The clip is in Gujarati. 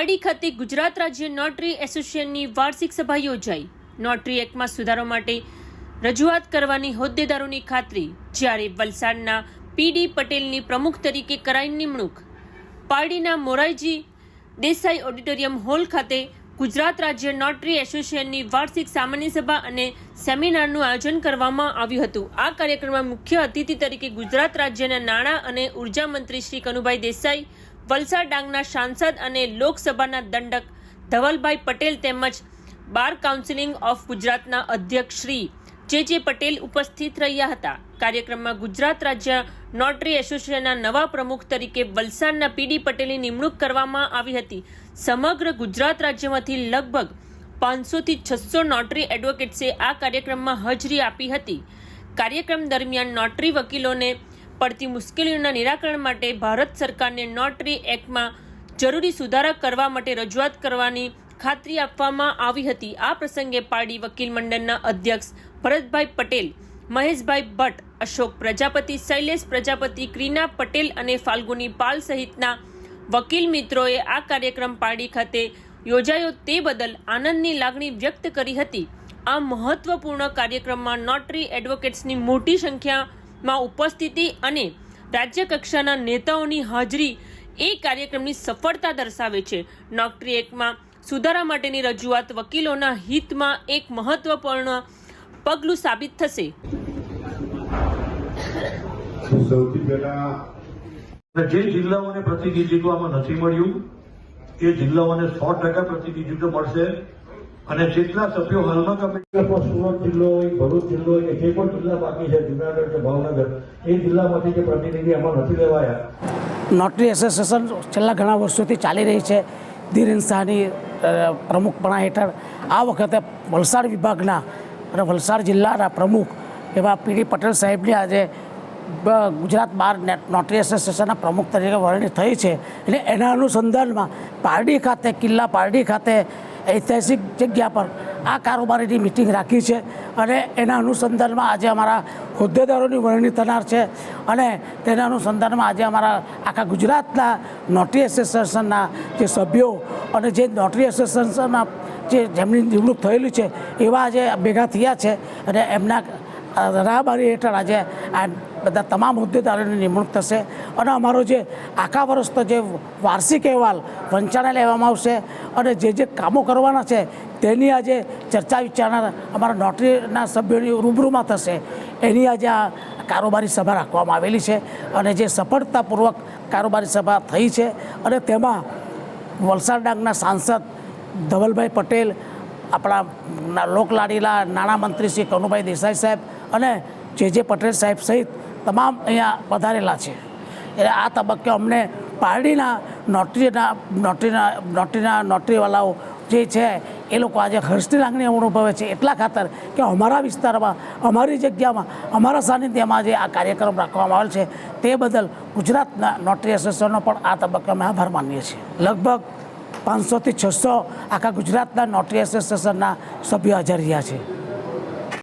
પારડી ખાતે ગુજરાત રાજ્ય નોટરી એસોસિએશનની વાર્ષિક સભા યોજાઈ. નોટરી એક્ટમાં સુધારો માટે રજૂઆત કરવાની હોદ્દેદારોની ખાતરી, જ્યારે વલસાડના પીડી પટેલની પ્રમુખ તરીકે કરાઈ નિમણૂક. પારડીના મોરાઈજી દેસાઈ ઓડિટોરિયમ હોલ ખાતે ગુજરાત રાજ્ય નોટરી એસોસિએશનની વાર્ષિક સામાન્ય સભા અને સેમિનારનું આયોજન કરવામાં આવ્યું હતું. આ કાર્યક્રમમાં મુખ્ય અતિથિ તરીકે ગુજરાત રાજ્યના નાણાં અને ઊર્જા મંત્રી શ્રી કનુભાઈ દેસાઈ વલસાડ ડાંગના સાંસદ અને લોકસભાના દંડક ધવલભાઈ પટેલ તેમજ બાર કાઉન્સિલિંગ ઓફ ગુજરાતના અધ્યક્ષ શ્રી જે જે પટેલ ઉપસ્થિત રહ્યા હતા. કાર્યક્રમમાં ગુજરાત રાજ્ય નોટરી એસોસિએશનના નવા પ્રમુખ તરીકે વલસાડના પીડી પટેલની નિમણૂક કરવામાં આવી હતી. સમગ્ર ગુજરાત રાજ્યમાંથી લગભગ પાંચસોથી છસો નોટરી એડવોકેટ્સે આ કાર્યક્રમમાં હાજરી આપી હતી. કાર્યક્રમ દરમિયાન નોટરી વકીલોને પડતી મુશ્કેલીઓના નિરાકરણ માટે ભારત સરકારને નોટરી એક્ટમાં જરૂરી સુધારા કરવા માટે રજૂઆત કરવાની ખાતરી આપવામાં આવી હતી. આ પ્રસંગે પારડી વકીલ મંડળના અધ્યક્ષ ભરતભાઈ પટેલ, મહેશભાઈ ભટ્ટ, અશોક પ્રજાપતિ, શૈલેષ પ્રજાપતિ, ક્રીના પટેલ અને ફાલ્ગુની પાલ સહિતના વકીલ મિત્રોએ આ કાર્યક્રમ પાડી ખાતે યોજાયો. તે બદલ આનંદની લાગણી વ્યક્ત કરી હતી. આ મહત્વપૂર્ણ કાર્યક્રમમાં નોટરી એડવોકેટ્સની મોટી સંખ્યામાં ઉપસ્થિતિ અને રાજ્ય કક્ષાના નેતાઓની હાજરી એ કાર્યક્રમની સફળતા દર્શાવે છે. નોકરી એકમાં સુધારા માટેની રજૂઆત વકીલોના હિતમાં એક મહત્વપૂર્ણ પગલું સાબિત થશે. સૌથી પહેલા જે જિલ્લાઓને પ્રતિનિધિત્વ આમાં નથી મળ્યું એ જિલ્લાઓને સો ટકા પ્રતિનિધિત્વ મળશે. અને જેટલા સભ્યો હાલમાં કમિટી સુરત જિલ્લો હોય ભરૂચ જિલ્લો હોય કે જે પણ જિલ્લા બાકી છે જુનાગઢ કે ભાવનગર એ જિલ્લામાંથી જે પ્રતિનિધિ એમાં નથી લેવાયા. નોટરી એસોસિએશન છેલ્લા ઘણા વર્ષોથી ચાલી રહી છે. ધીરેન શાહની પ્રમુખપણા હેઠળ આ વખતે વલસાડ વિભાગના અને વલસાડ જિલ્લાના પ્રમુખ એવા પીડી પટેલ સાહેબની આજે ગુજરાત બાર નોટરી એસોસિએશનના પ્રમુખ તરીકે વરણી થઈ છે. એટલે એના અનુસંધાનમાં પારડી ખાતે, કિલ્લા પારડી ખાતે ઐતિહાસિક જગ્યા પર આ કારોબારીની મિટિંગ રાખી છે અને એના અનુસંધાનમાં આજે અમારા હોદ્દેદારોની વરણી થનાર છે અને તેના અનુસંધાનમાં આજે અમારા આખા ગુજરાતના નોટરી એસોસિએશનના જે સભ્યો અને જે નોટરી એસોસિએશનના જે જેમની નિમણૂક થયેલી છે એવા આજે ભેગા થયા છે અને એમના રાહબારી હેઠળ આજે આ બધા તમામ હોદ્દેદારોની નિમણૂક થશે. અને અમારો જે આખા વર્ષનો જે વાર્ષિક અહેવાલ વંચાણે લેવામાં આવશે અને જે જે કામો કરવાના છે તેની આજે ચર્ચા વિચારણા અમારા નોટરીના સભ્યોની રૂબરૂમાં થશે. એની આજે આ કારોબારી સભા રાખવામાં આવેલી છે અને જે સફળતાપૂર્વક કારોબારી સભા થઈ છે અને તેમાં વલસાડ ડાંગના સાંસદ ધવલભાઈ પટેલ, આપણા લોકલાડીલા નાણામંત્રી શ્રી કનુભાઈ દેસાઈ સાહેબ અને જે જે પટેલ સાહેબ સહિત તમામ અહીંયા પધારેલા છે. એટલે આ તબક્કે અમને પારડીના નોટરીના નોટરીના નોટરીના નોટરીવાલાઓ જે છે, એ લોકો આજે હર્ષની લાગણી અનુભવે છે. એટલા ખાતર કે અમારા વિસ્તારમાં, અમારી જગ્યામાં, અમારા સાનિધ્યમાં જે આ કાર્યક્રમ રાખવામાં આવેલ છે. તે બદલ ગુજરાતના નોટરી એસોસિએશનનો પણ આ તબક્કે અમે આભાર માનીએ છીએ. લગભગ પાંચસોથી છસો આખા ગુજરાતના નોટરી એસોસિએશનના સભ્યો હાજર રહ્યા છે.